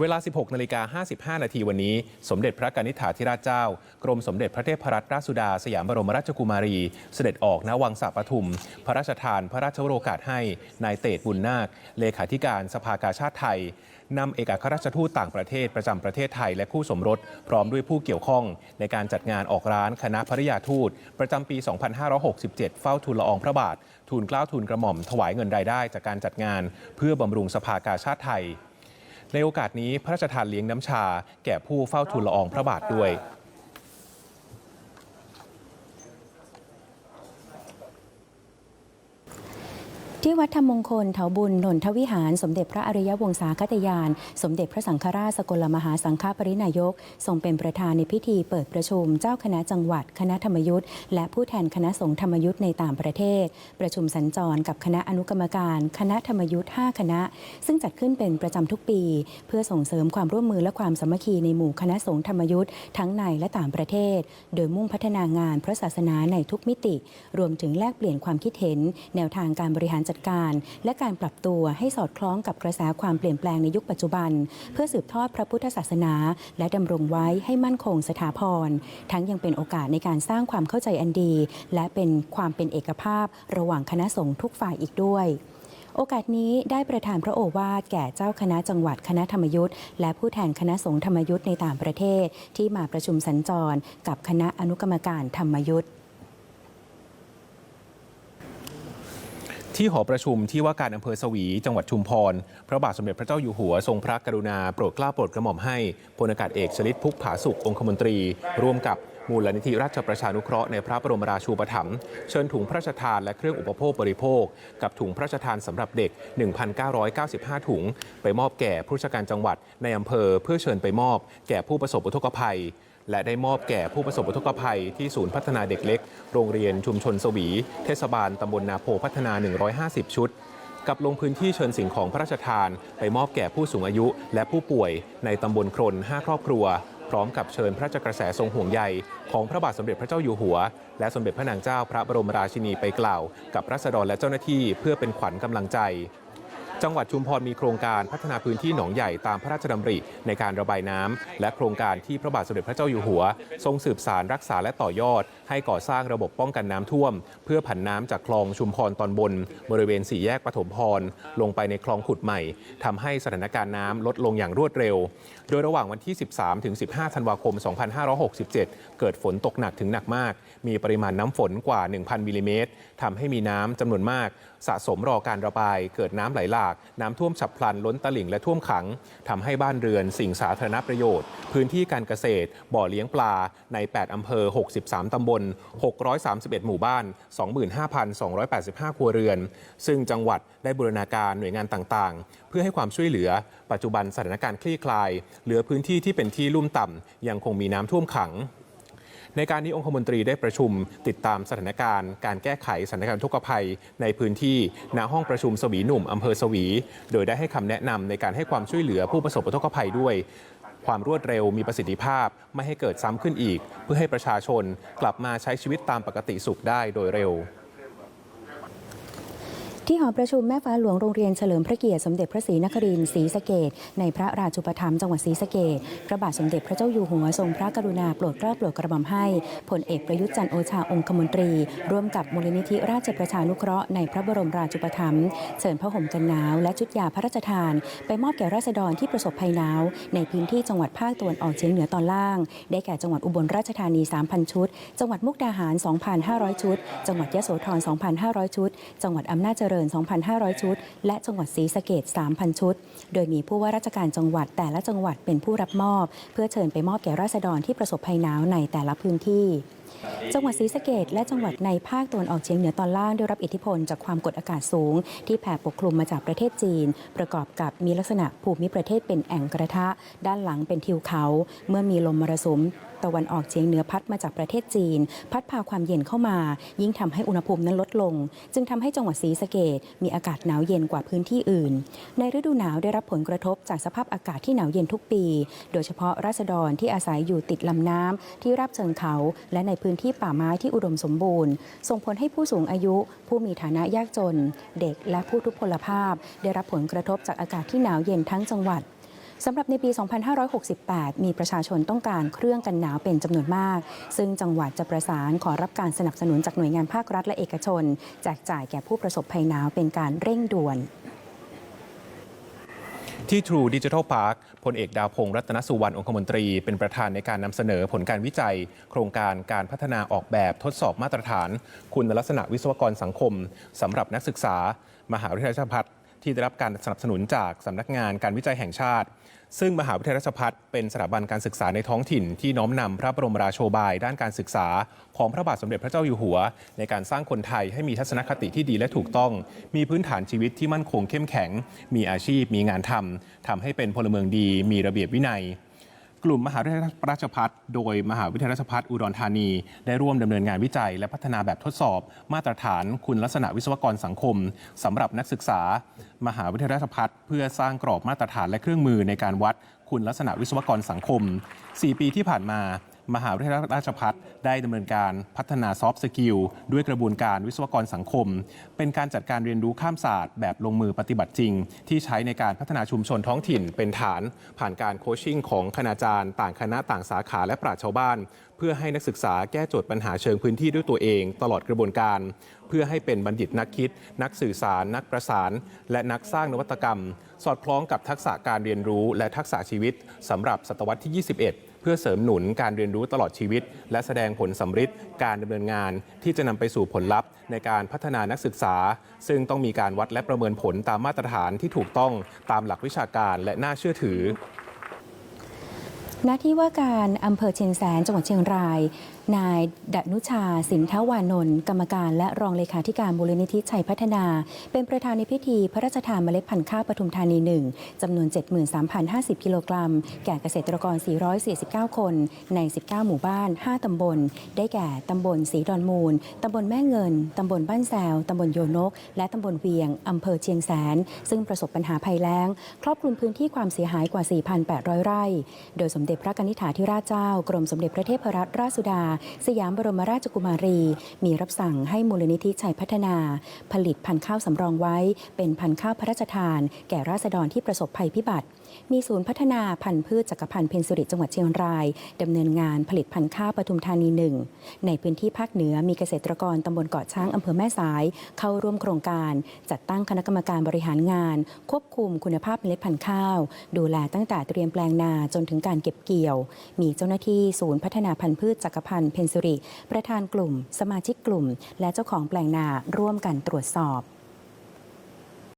เวลา 16นาฬิกา55 นาทีวันนี้ สมเด็จพระกนิษฐาธิราชเจ้า กรมสมเด็จพระเทพรัตนราชสุดา สยามบรมราชกุมารี เสด็จออกณวังสาปทุม พระราชทานพระราชโรกาสให้นายเตดบุญนาค เลขาธิการสภากาชาติไทยนำเอกอัครราชทูตต่างประเทศประจำประเทศไทยและคู่สมรส พร้อมด้วยผู้เกี่ยวข้อง ในการจัดงานออกร้านคณะภริยาทูต ประจำปี 2567 เฝ้าทูลละอองพระบาท ทูลเกล้าทูลกระหม่อมถวายเงินรายได้จากการจัดงาน เพื่อบำรุงสภากาชาติไทย ในโอกาสนี้พระราชทานเลี้ยงน้ำชา แก่ผู้เฝ้าทูลละอองพระบาทด้วย ที่วัดธรรมมงคลเถาบุญนนทวิหาร สมเด็จพระอริยวงศาคตยาน สมเด็จพระสังฆราชสกลมหาสังฆปรินายก ทรงเป็นประธานในพิธีเปิดประชุมเจ้าคณะจังหวัด คณะธรรมยุทธ์และผู้แทนคณะสงฆ์ธรรมยุทธ์ในต่างประเทศ ประชุมสัญจรกับคณะอนุกรรมการ คณะธรรมยุทธ์ 5 คณะ ซึ่งจัดขึ้นเป็นประจำทุกปี เพื่อส่งเสริมความร่วมมือและความสามัคคีในหมู่คณะสงฆ์ธรรมยุทธ์ทั้งในและต่างประเทศ โดยมุ่งพัฒนางานพระศาสนาในทุกมิติ รวมถึงแลกเปลี่ยนความคิดเห็น แนวทางการบริหารจัดการ และการปรับตัวให้สอดคล้องกับกระแสความเปลี่ยนแปลงในยุคปัจจุบัน เพื่อสืบทอดพระพุทธศาสนา และดำรงไว้ให้มั่นคงสถาพร ทั้งยังเป็นโอกาสในการสร้างความเข้าใจอันดี และเป็นความเป็นเอกภาพ ระหว่างคณะสงฆ์ทุกฝ่ายอีกด้วยโอกาสนี้ได้ประทานพระโอวาทแก่เจ้าคณะจังหวัดคณะธรรมยุทธ์และผู้แทนคณะสงฆ์ธรรมยุทธ์ในต่างประเทศ ที่มาประชุมสัญจร กับคณะอนุกรรมการธรรมยุทธ์ ที่หอประชุมที่ว่าการอำเภอสวี จังหวัดชุมพร พระบาทสมเด็จพระเจ้าอยู่หัวทรงพระกรุณาโปรดเกล้าโปรดกระหม่อมให้พลอากาศเอกชลิตพุกผาสุของคมนตรี ร่วมกับมูลนิธิราชประชานุเคราะห์ในพระบรมราชูปถัมภ์เชิญถุงพระราชทานและเครื่องอุปโภคบริโภค กับถุงพระราชทานสำหรับเด็ก 1,995 ถุง ไปมอบแก่ผู้ราชการจังหวัดในอำเภอเพื่อเชิญไปมอบแก่ผู้ประสบอุทกภัย และได้มอบแก่ผู้ประสบอุทกภัยที่ศูนย์พัฒนาเด็กเล็ก โรงเรียนชุมชนสวี เทศบาลตำบลนาโพพัฒนา 150 ชุด กับลงพื้นที่เชิญสิ่งของพระราชทาน ไปมอบแก่ผู้สูงอายุ และผู้ป่วยในตำบลครน5 ครอบครัว พร้อมกับเชิญพระราชกระแสทรงห่วงใยของพระบาทสมเด็จพระเจ้าอยู่หัว และสมเด็จพระนางเจ้าพระบรมราชินีไปกล่าว กับรัษฎรและเจ้าหน้าที่เพื่อเป็นขวัญกำลังใจ จังหวัดชุมพรมีโครงการพัฒนาพื้นที่หนองใหญ่ตามพระราชดำริในการระบายน้ำและโครงการที่พระบาทสมเด็จพระเจ้าอยู่หัว ทรงสืบสารรักษาและต่อยอด ให้ก่อสร้างระบบป้องกันน้ำท่วม เพื่อผันน้ำจากคลองชุมพรตอนบน บริเวณสี่แยกปฐมพร ลงไปในคลองขุดใหม่ทำให้สถานการณ์น้ำลดลงอย่างรวดเร็ว โดยระหว่างวันที่ 13ถึง15 ธันวาคม 2567 เกิดฝนตกหนักถึงหนักมาก มีปริมาณน้ำฝนกว่า 1,000มิลลิเมตรทำให้มีน้ำจำนวนมากสะสมรอการระบาย เกิดน้ำไหลหลาก น้ำท่วมฉับพลันล้นตลิ่งและท่วมขังทำให้บ้านเรือนสิ่งสาธารณประโยชน์ พื้นที่การเกษตร บ่อเลี้ยงปลาใน 8 อำเภอ 63 ตำบล 631 หมู่บ้าน 25,285 ครัวเรือน ซึ่งจังหวัดได้บูรณาการหน่วยงานต่างๆ เพื่อให้ความช่วยเหลือ ปัจจุบันสถานการณ์คลี่คลาย เหลือพื้นที่ที่เป็นที่ลุ่มต่ำยังคงมีน้ำท่วมขัง ในการนี้องคมนตรีได้ประชุมติดตามสถานการณ์ การแก้ไขสถานการณ์ทุกขภัย ในพื้นที่ณห้องประชุมสวีหนุ่มอำเภอสวี โดยได้ให้คำแนะนำในการให้ความช่วยเหลือผู้ประสบอุทกภัยด้วยความรวดเร็วมีประสิทธิภาพไม่ให้เกิดซ้ำขึ้นอีก เพื่อให้ประชาชนกลับมาใช้ชีวิตตามปกติสุขได้โดยเร็ว ที่หอประชุมแม่ฟ้าหลวงโรงเรียนเฉลิมพระเกียรติสมเด็จพระศรีนครินทร์ศรีสะเกดในพระราชูปถัมภ์จังหวัดศรีสะเกดพระบาทสมเด็จพระเจ้าอยู่หัวทรงพระกรุณาโปรดเกล้าโปรดกระหม่อมให้พลเอกประยุทธ์จันทร์โอชาองคมนตรี ร่วมกับมูลนิธิราชประชานุเคราะห์ในพระบรมราชูปถัมภ์เชิญพระห่มกันหนาวและชุดยาพระราชทาน ไปมอบแก่ราษฎรที่ประสบภัยหนาว ในพื้นที่จังหวัดภาคตะวันออกเฉียงเหนือตอนล่าง ได้แก่จังหวัดอุบลราชธานี 3,000 ชุด จังหวัดมุกดาหาร 2,500 ชุด จังหวัดยะโสธร 2,500 ชุด จังหวัดอำนาจเจริญ2,500 ชุด และจังหวัดศรีสะเกด3,000 ชุด โดยมีผู้ว่าราชการจังหวัดแต่ละจังหวัดเป็นผู้รับมอบ เพื่อเชิญไปมอบแก่ราษฎรที่ประสบภัยหนาวในแต่ละพื้นที่จังหวัดศรีสะเกดและจังหวัดในภาคตะวันออกเฉียงเหนือตอนล่างได้รับอิทธิพลจากความกดอากาศสูง ที่แผ่ปกคลุมมาจากประเทศจีน ประกอบกับมีลักษณะภูมิประเทศเป็นแอ่งกระทะ ด้านหลังเป็นทิวเขา เมื่อมีลมมรสุมตะวันออกเฉียงเหนือพัดมาจากประเทศจีน พัดพาความเย็นเข้ามา ยิ่งทำให้อุณหภูมินั้นลดลง จึงทำให้จังหวัดศรีสะเกดมีอากาศหนาวเย็นกว่าพื้นที่อื่น ในฤดูหนาวได้รับผลกระทบจากสภาพอากาศที่หนาวเย็นทุกปี โดยเฉพาะราษฎรที่อาศัยอยู่ติดลำน้ำที่ราบเชิงเขา และในพื้นที่ป่าไม้ที่อุดมสมบูรณ์ ส่งผลให้ผู้สูงอายุ ผู้มีฐานะยากจน เด็กและผู้ทุพพลภาพ ได้รับผลกระทบจากอากาศที่หนาวเย็นทั้งจังหวัด สำหรับในปี 2568 มีประชาชนต้องการเครื่องกันหนาวเป็นจำนวนมาก ซึ่งจังหวัดจะประสานขอรับการสนับสนุนจากหน่วยงานภาครัฐและเอกชน แจกจ่ายแก่ผู้ประสบภัยหนาวเป็นการเร่งด่วน ที่ True Digital Park พลเอกดาวพงษ์รัตนสุวรรณองคมนตรี เป็นประธานในการนำเสนอผลการวิจัย โครงการการพัฒนาออกแบบทดสอบมาตรฐาน คุณลักษณะวิศวกรสังคมสำหรับนักศึกษา มหาวิทยาลัยราชภัฏ ที่ได้รับการสนับสนุนจากสำนักงานการวิจัยแห่งชาติ ซึ่งมหาวิทยาลัยราชภัฏเป็นสถาบันการศึกษาในท้องถิ่น ที่น้อมนำพระบรมราโชบาย ด้านการศึกษา ของพระบาทสมเด็จพระเจ้าอยู่หัว ในการสร้างคนไทยให้มีทัศนคติที่ดีและถูกต้อง มีพื้นฐานชีวิตที่มั่นคงเข้มแข็ง มีอาชีพ มีงานทำทำให้เป็นพลเมืองดี มีระเบียบวินัย กลุ่มมหาวิทยาลัยราชภัฏโดยมหาวิทยาลัยราชภัฏอุดรธานี ได้ร่วมดำเนินงานวิจัย และพัฒนาแบบทดสอบ มาตรฐานคุณลักษณะวิศวกรสังคมสำหรับนักศึกษา มหาวิทยาลัยราชภัฏเพื่อสร้างกรอบมาตรฐานและเครื่องมือในการวัดคุณลักษณะวิศวกรสังคม 4 ปีที่ผ่านมา มหาวิทยาลัยราชภัฏได้ดำเนินการพัฒนาซอฟต์สกิลด้วยกระบวนการวิศวกรสังคม เป็นการจัดการเรียนรู้ข้ามศาสตร์แบบลงมือปฏิบัติจริง ที่ใช้ในการพัฒนาชุมชนท้องถิ่นเป็นฐาน ผ่านการโคชชิ่งของคณาจารย์ ต่างคณะต่างสาขาและปราชชาวบ้าน เพื่อให้นักศึกษาแก้โจทย์ปัญหาเชิงพื้นที่ด้วยตัวเอง ตลอดกระบวนการ เพื่อให้เป็นบัณฑิตนักคิด นักสื่อสาร นักประสาน และนักสร้างนวัตกรรม สอดคล้องกับทักษะการเรียนรู้และทักษะชีวิตสำหรับศตวรรษที่ 21 เพื่อเสริมหนุนการเรียนรู้ตลอดชีวิต และแสดงผลสำฤทธิ์การดำเนินงานที่จะนำไปสู่ผลลัพธ์ ในการพัฒนานักศึกษา ซึ่งต้องมีการวัดและประเมินผลตามมาตรฐานที่ถูกต้องตามหลักวิชาการและน่าเชื่อถือหน้าที่ว่าการอำเภอเชียงแสนจังหวัดเชียงราย นายดนุชาสินทวานนท์กรรมการและรองเลขาธิการมูลนิธิชัยพัฒนา เป็นประธานในพิธีพระราชทานเมล็ดพันธุ์ข้าวปทุมธานีหนึ่งจำนวน 73,050 กิโลกรัม แก่เกษตรกร 449 คน ใน 19 หมู่บ้าน 5 ตำบล ได้แก่ตำบลสีดอนมูล ตำบลแม่เงิน ตำบลบ้านแซว ตำบลโยนก และตำบลเวียง อำเภอเชียงแสน ซึ่งประสบปัญหาภัยแล้ง ครอบคลุมพื้นที่ความเสียหายกว่า 4,800 ไร่ โดยสมเด็จพระกนิษฐาธิราชเจ้า กรมสมเด็จพระเทพรัตนราชสุดาสยามบรมราชกุมารี มีรับสั่งให้มูลนิธิชัยพัฒนา ผลิตพันธุ์ข้าวสำรองไว้ เป็นพันธุ์ข้าวพระราชทาน แก่ราษฎรที่ประสบภัยพิบัติ มีศูนย์พัฒนาพันธุ์พืชจักรพันธ์เพนสุริจังหวัดเชียงรายดำเนินงานผลิตพันธุ์ข้าวปทุมธานีหนึ่งในพื้นที่ภาคเหนือมีเกษตรกรตำบลเกาะช้างอำเภอแม่สาย เข้าร่วมโครงการ จัดตั้งคณะกรรมการบริหารงาน ควบคุมคุณภาพเมล็ดพันธุ์ข้าว ดูแลตั้งแต่เตรียมแปลงนาจนถึงการเก็บเกี่ยว มีเจ้าหน้าที่ศูนย์พัฒนาพันธุ์พืชจักรพันธเพนสุริประธานกลุ่ม สมาชิกกลุ่ม และเจ้าของแปลงนาร่วมกันตรวจสอบ